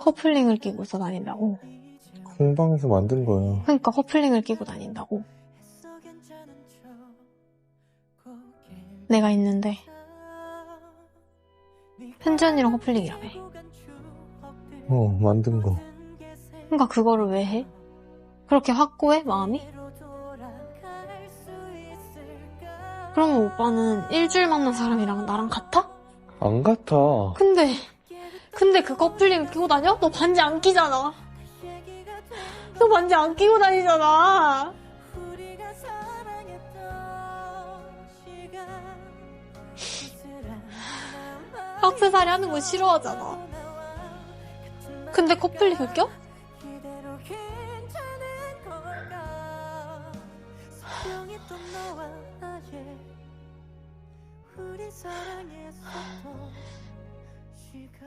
커플링을 끼고서 다닌다고. 공방에서 만든 거야. 그러니까 커플링을 끼고 다닌다고. 내가 있는데 현지 언니랑 커플링이라며. 어, 만든 거. 그러니까 그거를 왜 해? 그렇게 확고해 마음이? 그러면 오빠는 일주일 만난 사람이랑 나랑 같아? 안 같아. 근데 근데 그 커플링을 끼고 다녀? 너 반지 안 끼잖아. 너 반지 안 끼고 다니잖아. 학세살이 하는 거 싫어하잖아. 근데 커플링을 껴? 우리 사랑했 一个